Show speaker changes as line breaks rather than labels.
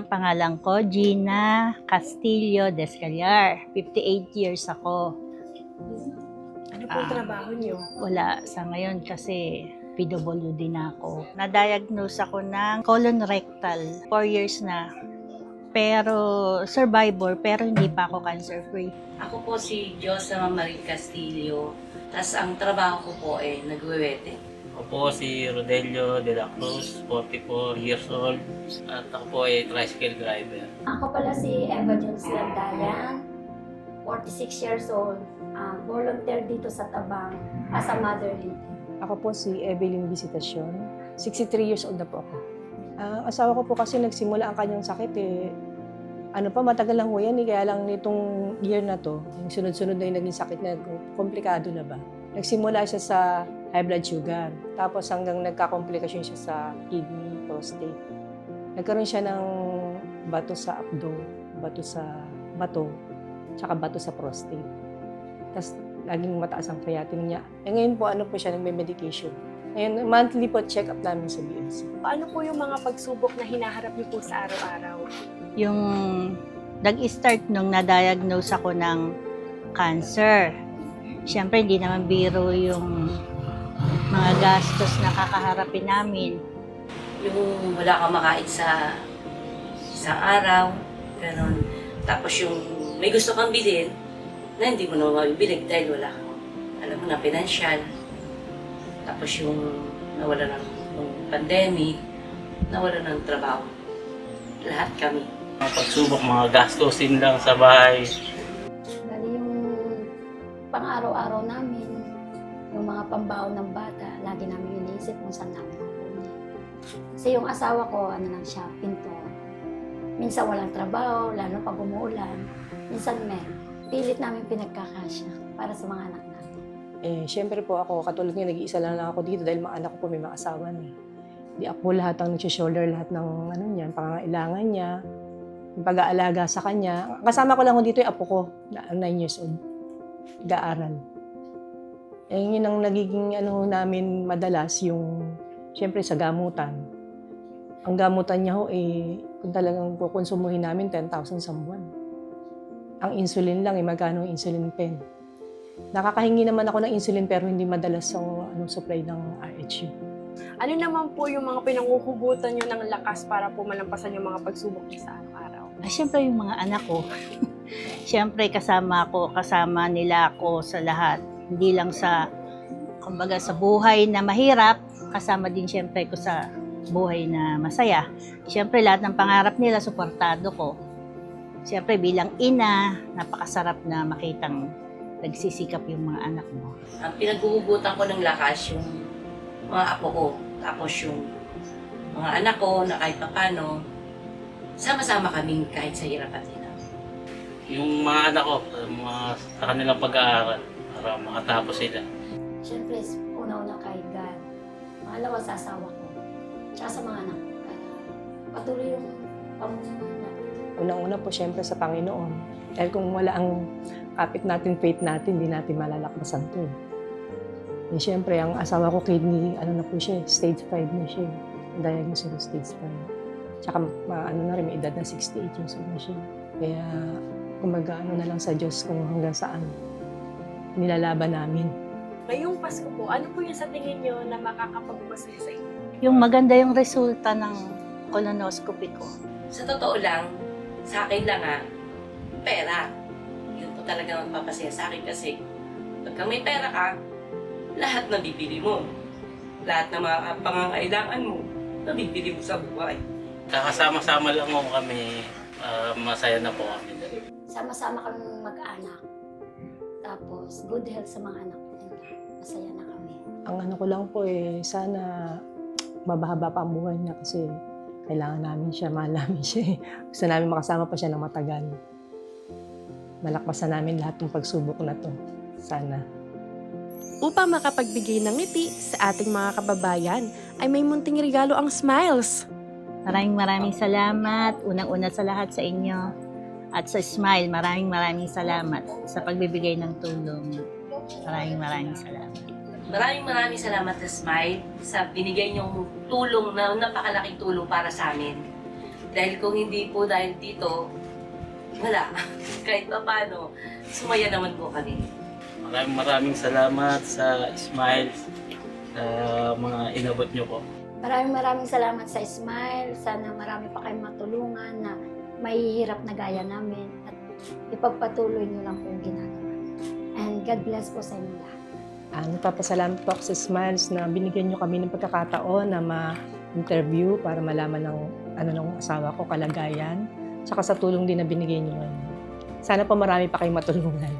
pangalan ko, Gina Castillo Descallar. 58 years ako.
Ano po ang
Ah.
trabaho niyo?
Wala sa ngayon kasi PWD na ako. Na-diagnose ako ng colon rectal. 4 years na. Pero survivor, pero hindi pa ako cancer-free.
Ako po si Josa Marie Castillo. Tapos ang trabaho ko po ay nagwewete.
Ako po si Rodelio de la Cruz, 44 years old. At ako po ay tricycle driver.
Ako pala si Eva Jones Landayan, 46 years old, ah, volunteer dito sa Tabang as a motherly.
Ako po si Evelyn Visitacion. 63 years old na po ako. Ang asawa ko po kasi nagsimula ang kanyang sakit eh. Ano pa, matagal lang ho yan eh. Kaya lang nitong year na to, yung sunod-sunod na yung naging sakit na, komplikado na ba? Nagsimula siya sa high blood sugar. Tapos hanggang nagkakomplikasyon siya sa kidney, prostate. Nagkaroon siya ng bato sa abdo, bato sa bato, tsaka bato sa prostate. Tapos laging mataas ang creatinine niya. Eh ngayon po, ano po siya, nagme-medication. Ngayon, monthly po check-up namin sa BMC.
Paano po yung mga pagsubok na hinaharap niyo po sa araw-araw?
Yung nag-start nung na-diagnose ako ng cancer. Siyempre, hindi naman biro yung mga gastos na kakaharapin namin.
Yung wala kang makain sa isang araw, ganun. Tapos yung may gusto kang bilhin, na hindi mo naman mabibili dahil wala kang, alam mo na, financial. Tapos yung nawala ng, ng pandemic, nawala ng trabaho. Lahat kami.
Mga pagsubok, mga gastusin lang sa bahay.
Bali yung pang-araw-araw namin, yung mga pambaon ng bata, lagi namin iniisip kung saan namin kukunin. Kasi yung asawa ko, ano lang siya, pinto. Minsan walang trabaho, lalo pag umuulan. Minsan meron. Pilit namin pinagkakasya para sa mga anak namin.
Eh, syempre po ako, katulad niya, nag-iisa lang, lang ako dito dahil mga anak ko po may mga asawa na eh. Ako lahat ang nag-shoulder lahat ng ano niya, pangangailangan niya, yung pag-aalaga sa kanya. Kasama ko lang dito yung apo ko, na 9 years old. Nag-aaral. Eh, yun ang nagiging ano namin madalas, yung syempre sa gamutan. Ang gamutan niya ho, eh, kung talagang kukonsumuhin namin, 10,000 sa buwan. Ang insulin lang, eh, magkano ang insulin pen? Nakakahingi naman ako ng insulin pero hindi madalas ang ano, supply ng RHU.
Ano naman po yung mga pinanguhugutan niyo ng lakas para po malampasan yung mga pagsubok niyo sa araw-araw?
Ah, Siyempre yung mga anak ko. Siyempre kasama ko, kasama nila ako sa lahat. Hindi lang sa, kumbaga sa buhay na mahirap, kasama din siyempre ko sa buhay na masaya. Siyempre lahat ng pangarap nila, suportado ko. Siyempre bilang ina, napakasarap na makitang nagsisikap yung mga anak mo.
Ang pinaghuhugutan ko ng lakas yung mga apo ko. Tapos yung mga anak ko na kahit papano, sama-sama kaming kahit sa hirap at hirap.
Yung mga anak ko, mga sa kanilang pag-aaral para makatapos sila.
Siyempre, una-una kay God. Pangalawa sa asawa ko. Tsaka sa mga anak. Kaya patuloy yung pamumuhay natin.
Unang-una po syempre sa Panginoon. Dahil kung wala ang kapit natin, faith natin, hindi natin malalakbasan to. eh. Eh, syempre, ang asawa ko kidney, ano na po siya, stage 5 na siya. Diagnosed ko stage 5. Tsaka, ma- ano na rin, may edad na 68 years old na siya. Kaya, kumaga, ano na lang sa Diyos kung hanggang saan nilalaban namin.
Ngayong Pasko po, ano po yung sa tingin niyo na makakapagpasaya sa inyo?
Yung maganda yung resulta ng colonoscopy ko.
Sa totoo lang, sa akin lang ah, pera. Yun po talaga magpapasaya sa akin kasi pagka may pera ka, lahat na bibili mo. Lahat ng mga pangangailangan mo, nabibili mo sa buhay.
Kakasama-sama lang mo kami, ah, masaya na po kami.
Sama-sama kami mag-anak. Tapos, good health sa mga anak ko. Masaya na kami.
Ang ano ko lang po eh, sana mabahaba pa ang buhay niya kasi kailangan namin siya, mahal namin siya eh. Gusto namin makasama pa siya ng matagal. Malakpasan namin lahat ng pagsubok na to. Sana.
Upang makapagbigay ng ngiti sa ating mga kababayan, ay may munting regalo ang Smiles.
Maraming maraming salamat. Unang-una sa lahat sa inyo. At sa Smile, maraming maraming salamat sa pagbibigay ng tulong. Maraming maraming salamat.
Maraming maraming salamat sa Smile sa binigay niyong tulong na napakalaking tulong para sa amin. Dahil kung hindi po dahil dito, wala. Kahit pa paano, sumaya naman po kami.
Maraming maraming salamat sa Smile, sa mga inabot nyo po.
Maraming maraming salamat sa Smile. Sana marami pa kayong matulungan na mahihirap na gaya namin. At ipagpatuloy niyo lang po yung ginagawa. And God bless po sa inyo lahat.
Ah, nagpapasalamat po ako sa Smiles na binigyan nyo kami ng pagkakataon na ma-interview para malaman ng ano ng asawa ko, kalagayan. Tsaka sa tulong din na binigay nyo ngayon. Sana pa marami pa kayong matulungan.